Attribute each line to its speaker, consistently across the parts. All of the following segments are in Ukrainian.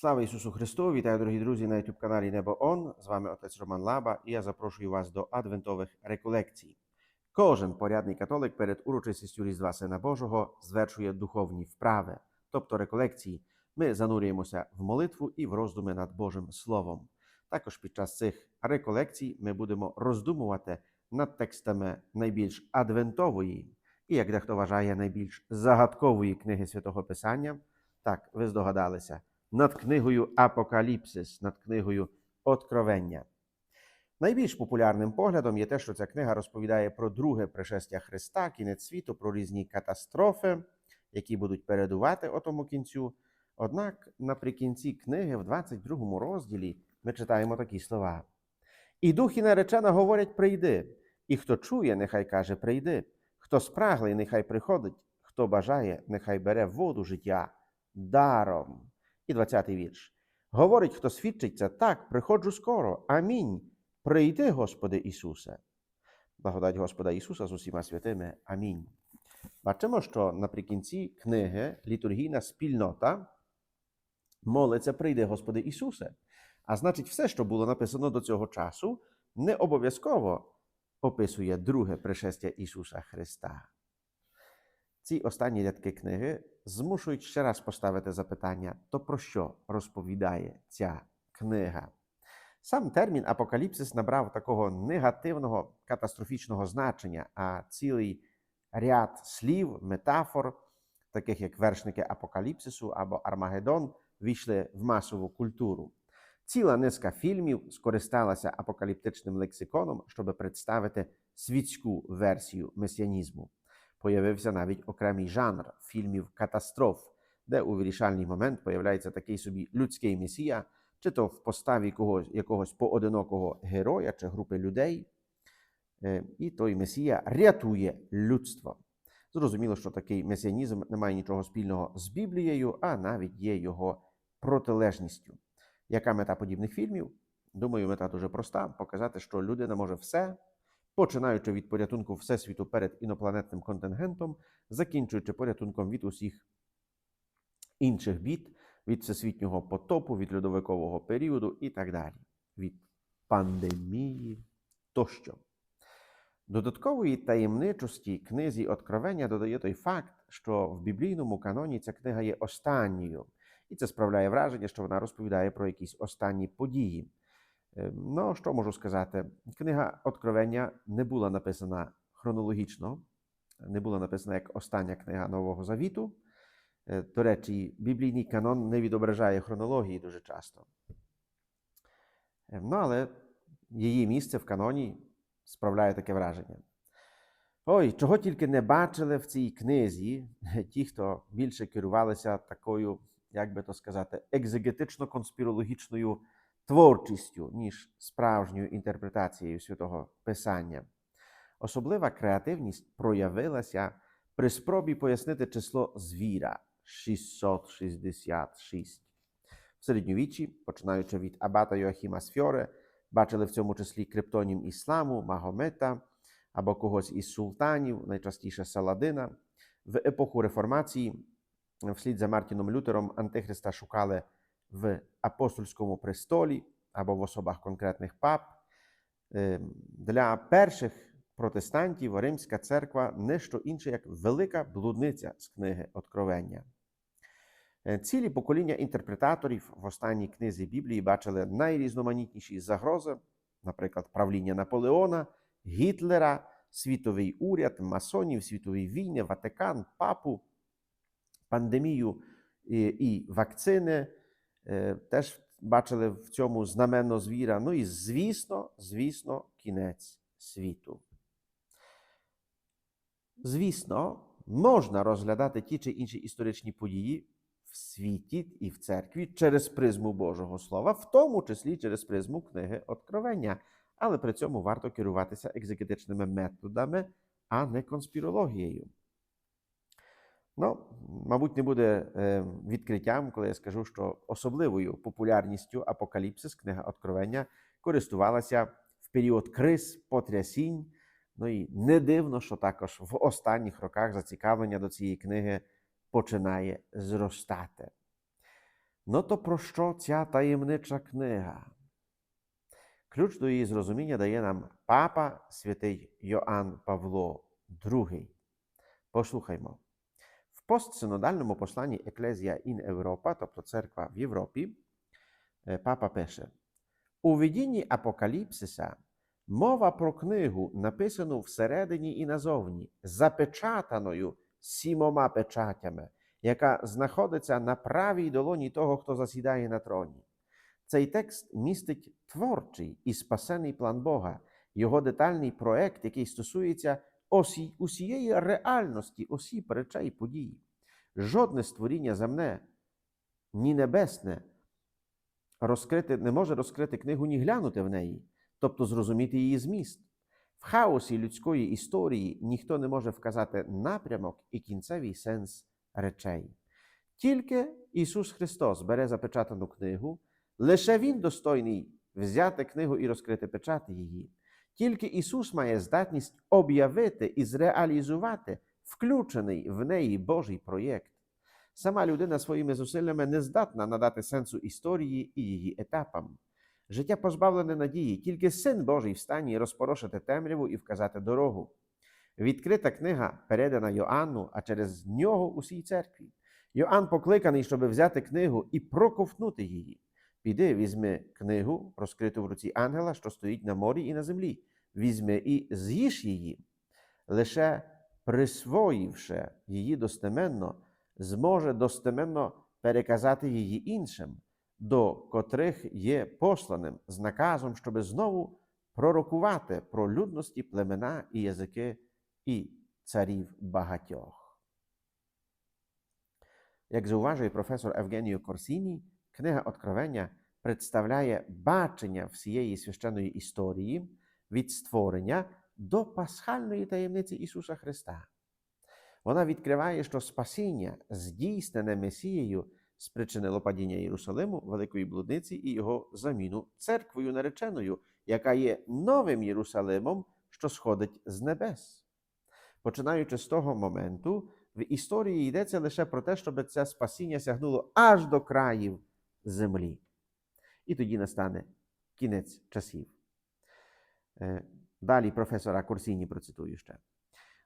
Speaker 1: Слава Ісусу Христу! Вітаю, дорогі друзі, на youtube каналі Небо Он. З вами отець Роман Лаба, і я запрошую вас до адвентових реколекцій. Кожен порядний католик перед урочистістю Різдва Сина Божого звершує духовні вправи, тобто реколекції. Ми занурюємося в молитву і в роздуми над Божим Словом. Також під час цих реколекцій ми будемо роздумувати над текстами найбільш адвентової і, як дехто вважає, найбільш загадкової книги Святого Писання. Так, ви здогадалися, над книгою Апокаліпсис, над книгою Откровення. Найбільш популярним поглядом є те, що ця книга розповідає про друге пришестя Христа, кінець світу, про різні катастрофи, які будуть передувати отому кінцю. Однак наприкінці книги, в 22 розділі, ми читаємо такі слова: І дух і наречена говорять: прийди, і хто чує, нехай каже, прийди, хто спраглий, нехай приходить, хто бажає, нехай бере воду життя даром. І 20-й вірш. Говорить, хто свідчиться, так, приходжу скоро. Амінь. Прийди, Господи Ісусе. Благодать Господа Ісуса з усіма святими. Амінь. Бачимо, що наприкінці книги літургійна спільнота молиться, прийди, Господи Ісусе. А значить, все, що було написано до цього часу, не обов'язково описує друге пришестя Ісуса Христа. Ці останні рядки книги змушують ще раз поставити запитання: то про що розповідає ця книга? Сам термін апокаліпсис набрав такого негативного катастрофічного значення, а цілий ряд слів, метафор, таких як вершники апокаліпсису або Армагеддон, війшли в масову культуру. Ціла низка фільмів скористалася апокаліптичним лексиконом, щоб представити світську версію месіанізму. Появився навіть окремий жанр фільмів катастроф, де у вирішальний момент появляється такий собі людський месія, чи то в поставі когось, якогось поодинокого героя чи групи людей, е, і той месія рятує людство. Зрозуміло, що такий месіанізм не має нічого спільного з Біблією, а навіть є його протилежністю. Яка мета подібних фільмів? Думаю, мета дуже проста: показати, що людина може все, починаючи від порятунку Всесвіту перед інопланетним контингентом, закінчуючи порятунком від усіх інших бід, від всесвітнього потопу, від льодовикового періоду і так далі, від пандемії тощо. Додаткової таємничості книзі Откровення додає той факт, що в біблійному каноні ця книга є останньою, і це справляє враження, що вона розповідає про якісь останні події. Е, Ну, що можу сказати? Книга Откровення не була написана хронологічно, не була написана як остання книга Нового Завіту. Е, До речі, біблійний канон не відображає хронології дуже часто. Е, Ну, але її місце в каноні справляє таке враження. Ой, чого тільки не бачили в цій книзі ті, хто більше керувалися такою, як би то сказати, екзегетично-конспірологічною творчістю, ніж справжньою інтерпретацією святого Писання. Особлива креативність проявилася при спробі пояснити число звіра 666. В середньовіччі, починаючи від Абата Йоахіма Сфьоре, бачили в цьому числі криптонім ісламу, Магомета або когось із султанів, найчастіше Саладина. В епоху реформації, вслід за Мартіном Лютером, Антихриста шукали в апостольському престолі або в особах конкретних пап. Е, Для перших протестантів Римська церква не що інше, як велика блудниця з книги Откровення. Е, Цілі покоління інтерпретаторів в останній книзі Біблії бачили найрізноманітніші загрози, наприклад, правління Наполеона, Гітлера, світовий уряд, масонів, світові війни, Ватикан, папу, пандемію і, вакцини. Е, Теж бачили в цьому знаменно звіра. Ну і звісно, звісно, кінець світу. Звісно, можна розглядати ті чи інші історичні події в світі і в церкві через призму Божого Слова, в тому числі через призму книги Откровення. Але при цьому варто керуватися екзегетичними методами, а не конспірологією. Ну, мабуть, не буде е, відкриттям, коли я скажу, що особливою популярністю Апокаліпсис, книга Откровення, користувалася в період криз, потрясінь. Ну і не дивно, що також в останніх роках зацікавлення до цієї книги починає зростати. Ну то про що ця таємнича книга? Ключ до її зрозуміння дає нам папа святий Йоанн Павло II. Послухаймо. Постсинодальному посланні Еклезія ін Європа, тобто церква в Європі, е, папа пише: у видінні Апокаліпсиса мова про книгу, написану всередині і назовні, запечатаною сімома печатями, яка знаходиться на правій долоні того, хто засідає на троні. Цей текст містить творчий і спасений план Бога, його детальний проект, який стосується осі, усієї реальності осіб, речей, подій. Жодне створіння земне, ні небесне розкрити, не може розкрити книгу, ні глянути в неї, тобто зрозуміти її зміст. В хаосі людської історії ніхто не може вказати напрямок і кінцевий сенс речей. Тільки Ісус Христос бере запечатану книгу, лише Він достойний взяти книгу і розкрити печати її. Тільки Ісус має здатність об'явити і зреалізувати включений в неї Божий проєкт. Сама людина своїми зусиллями не здатна надати сенсу історії і її етапам. Життя позбавлене надії, тільки Син Божий встані розпорошити темряву і вказати дорогу. Відкрита книга передана Йоанну, а через нього усій церкві. Йоанн покликаний, щоб взяти книгу і проковтнути її. Піди, візьми книгу, розкриту в руці ангела, що стоїть на морі і на землі. Візьми і з'їж її. Лише присвоївши її достеменно, зможе достеменно переказати її іншим, до котрих є посланим з наказом, щоб знову пророкувати про людності, племена і язики і царів багатьох. Як зауважує професор Евгеніо Корсіні, книга Откровення представляє бачення всієї священної історії від створення до пасхальної таємниці Ісуса Христа. Вона відкриває, що спасіння, здійснене Месією, спричинило падіння Єрусалиму, Великої блудниці і його заміну церквою нареченою, яка є новим Єрусалимом, що сходить з небес. Починаючи з того моменту, в історії йдеться лише про те, щоб це спасіння сягнуло аж до країв землі. І тоді настане кінець часів. Е, Далі професора Корсіні процитую ще.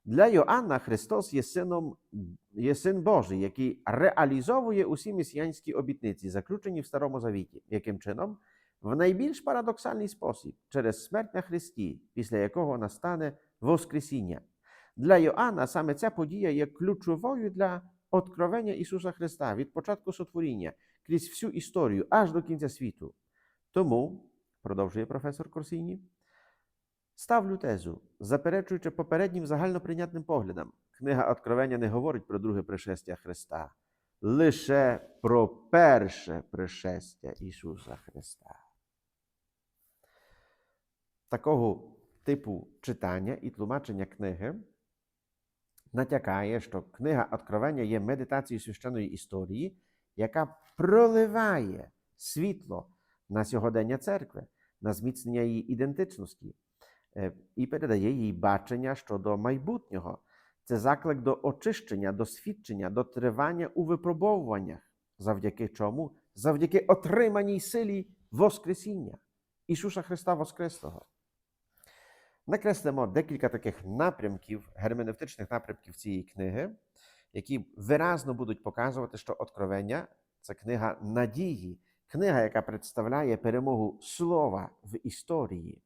Speaker 1: Для Йоанна Христос є сином, є син Божий, який реалізовує усі месіянські обітниці, заключені в Старому Завіті, яким чином в найбільш парадоксальний спосіб через смерть на Христі, після якого настане Воскресіння. Для Йоанна саме ця подія є ключовою для откровення Ісуса Христа від початку сотворіння крізь всю історію аж до кінця світу. Тому, продовжує професор Корсіні, ставлю тезу, заперечуючи попереднім загальноприйнятним поглядам, книга Откровення не говорить про друге пришестя Христа, лише про перше пришестя Ісуса Христа. Такого типу читання і тлумачення книги натякає, що книга Откровення є медитацією священної історії, яка проливає світло на сьогодення церкви, на зміцнення її ідентичності е, і передає їй бачення щодо майбутнього. Це заклик до очищення, до свідчення, до тривання у випробовуваннях, завдяки чому? Завдяки отриманій силі Воскресіння Ісуса Христа Воскреслого. Накреслимо декілька таких напрямків, герменевтичних напрямків цієї книги, які виразно будуть показувати, що Откровення це книга надії, книга, яка представляє перемогу слова в історії.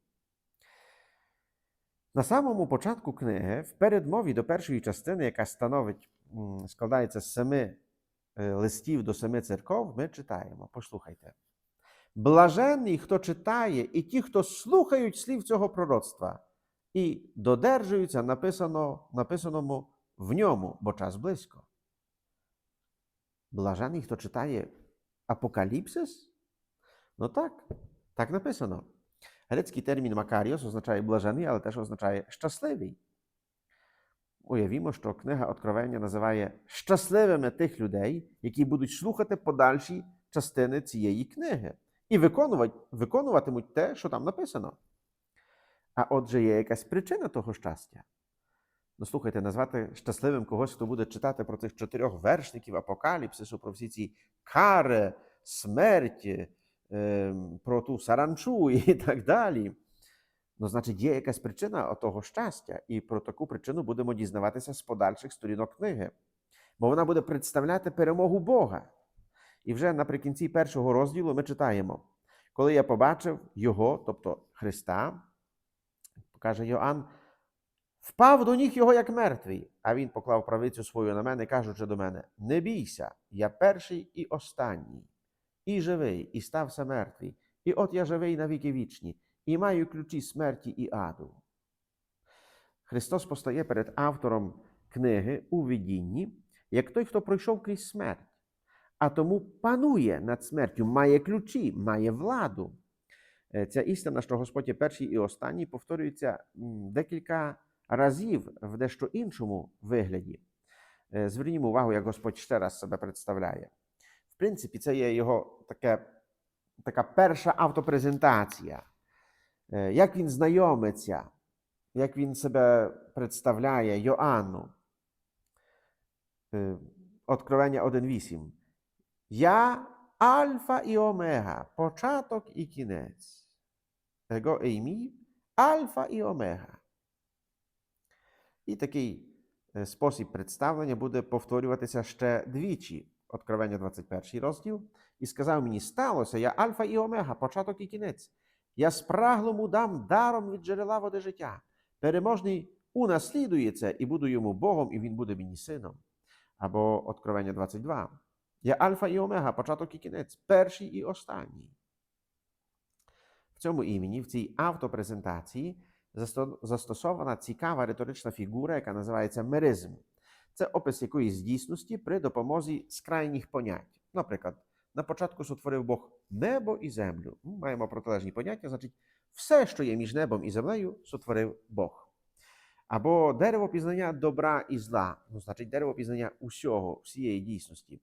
Speaker 1: На самому початку книги, в передмові до першої частини, яка становить, складається з семи е, листів до семи церков, ми читаємо. Послухайте. Блаженний, хто читає, і ті, хто слухають слів цього пророцтва, і додержуються написано, написаному в ньому, бо час близько. Блажений, хто читає Апокаліпсис? Ну так, так написано. Грецький термін Макаріос означає блажений, але теж означає щасливий. Уявімо, що книга Откровення називає щасливими тих людей, які будуть слухати подальші частини цієї книги і виконувати, виконуватимуть те, що там написано. А отже, є якась причина того щастя. Ну, слухайте, назвати щасливим когось, хто буде читати про цих чотирьох вершників апокаліпсису, про всі ці кари, смерть, е, про ту саранчу і так далі. Ну, значить, є якась причина того щастя, і про таку причину будемо дізнаватися з подальших сторінок книги. Бо вона буде представляти перемогу Бога. І вже наприкінці першого розділу ми читаємо: коли я побачив Його, тобто Христа, каже Йоанн, впав до ніг його як мертвий, а він поклав правицю свою на мене, кажучи до мене: Не бійся, я перший і останній, і живий, і стався мертвий, і от я живий на віки вічні, і маю ключі смерті і аду. Христос постає перед автором книги у видінні, як той, хто пройшов крізь смерть, а тому панує над смертю, має ключі, має владу. Е, Ця істина, що Господь є перший і останній, повторюється декілька разів в дещо іншому вигляді. Е, Звернімо увагу, як Господь ще раз себе представляє. В принципі, це є його таке, така перша автопрезентація. Е, Як він знайомиться, як він себе представляє Йоанну. Е, Откровення 1.8. Я Альфа і Омега, початок і кінець. Его ім'я Альфа і Омега. І такий е, спосіб представлення буде повторюватися ще двічі. Откровення 21 розділ. І сказав мені: сталося, я Альфа і Омега, початок і кінець. Я спраглому дам даром від джерела води життя. Переможний унаслідує це, і буду йому Богом, і він буде мені сином. Або Откровення 22. Я Альфа і Омега, початок і кінець, перший і останній. В цьому імені, в цій автопрезентації, застосована цікава риторична фігура, яка називається меризм. Це опис якоїсь дійсності при допомозі скрайніх понять. Наприклад, на початку сотворив Бог небо і землю. Маємо протилежні поняття, значить, все, що є між небом і землею, сотворив Бог. Або дерево пізнання добра і зла, ну, значить, дерево пізнання усього, всієї дійсності.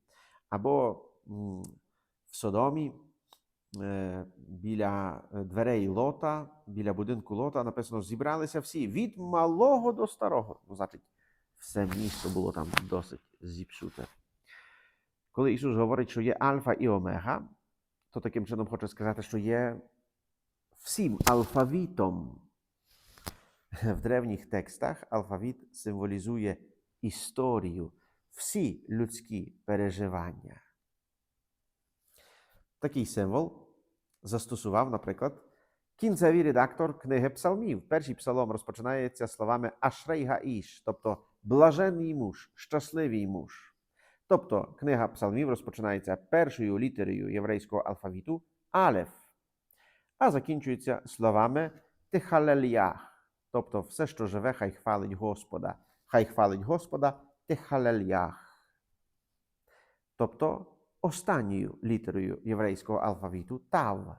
Speaker 1: Або в Содомі біля е, дверей Лота, біля будинку Лота написано: зібралися всі від малого до старого. Ну, значить, все місто було там досить зіпсуте. Коли Ісус говорить, що є Альфа і Омега, то таким чином хоче сказати, що є всім алфавітом. В древніх текстах алфавіт символізує історію, всі людські переживання. Такий символ застосував, наприклад, кінцевий редактор книги Псалмів. Перший псалом розпочинається словами Ашрей Гаїш, тобто блаженний муж, щасливий муж. Тобто книга Псалмів розпочинається першою літерою єврейського алфавіту Алеф, а закінчується словами Тихалельях, тобто все, що живе, хай хвалить Господа. Хай хвалить Господа Тихалельях. Тобто останньою літерою єврейського алфавіту Тав.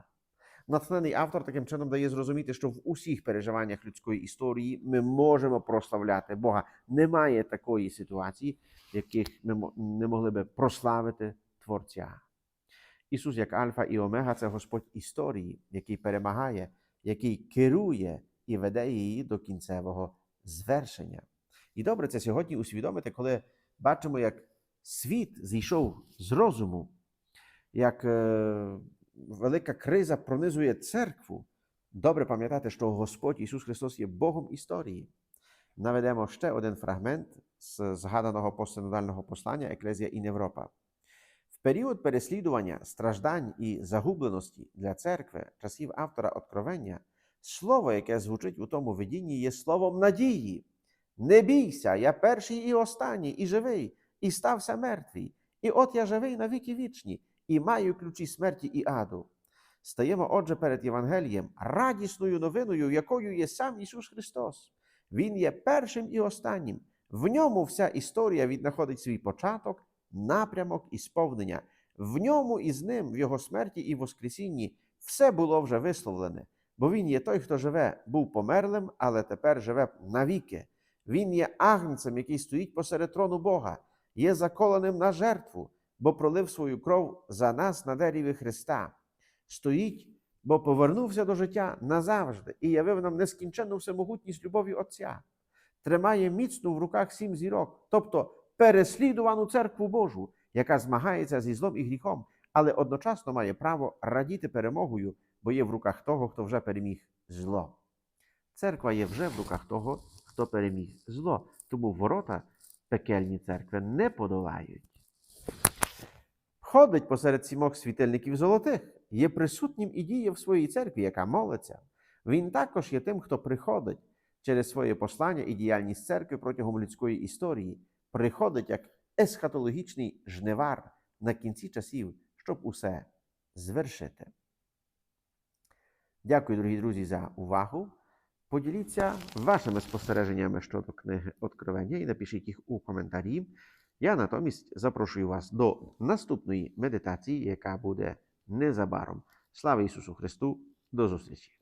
Speaker 1: Натхнений автор таким чином дає зрозуміти, що в усіх переживаннях людської історії ми можемо прославляти Бога. Немає такої ситуації, в яких ми не могли би прославити Творця. Ісус, як Альфа і Омега, це Господь історії, який перемагає, який керує і веде її до кінцевого звершення. І добре це сьогодні усвідомити, коли бачимо, як світ зійшов з розуму, як е, велика криза пронизує церкву. Добре пам'ятати, що Господь Ісус Христос є Богом історії. Наведемо ще один фрагмент з згаданого постсинодального послання Еклезія і Європа. В період переслідування, страждань і загубленості для церкви часів автора Откровення, слово, яке звучить у тому видінні, є словом надії. Не бійся, я перший і останній, і живий, і стався мертвий. І от я живий на віки вічні, і маю ключі смерті і аду. Стаємо, отже, перед Євангелієм радісною новиною, якою є сам Ісус Христос. Він є першим і останнім. В ньому вся історія віднаходить свій початок, напрямок і сповнення. В ньому і з ним, в його смерті і Воскресінні, все було вже висловлене. Бо він є той, хто живе, був померлим, але тепер живе навіки. Він є агнцем, який стоїть посеред трону Бога, є заколеним на жертву, бо пролив свою кров за нас на дереві Христа. Стоїть, бо повернувся до життя назавжди і явив нам нескінченну всемогутність любові Отця. Тримає міцно в руках сім зірок, тобто переслідувану церкву Божу, яка змагається зі злом і гріхом, але одночасно має право радіти перемогою, бо є в руках того, хто вже переміг зло. Церква є вже в руках того, хто переміг зло, тому ворота пекельні церкви не подолають. Ходить посеред сімох світильників золотих, є присутнім і діє в своїй церкві, яка молиться. Він також є тим, хто приходить через своє послання і діяльність церкви протягом людської історії, приходить як есхатологічний жнивар на кінці часів, щоб усе звершити. Дякую, дорогі друзі, за увагу. Поділіться вашими спостереженнями щодо книги Откровення і напишіть їх у коментарі. Я натомість запрошую вас до наступної медитації, яка буде незабаром. Слава Ісусу Христу! До зустрічі!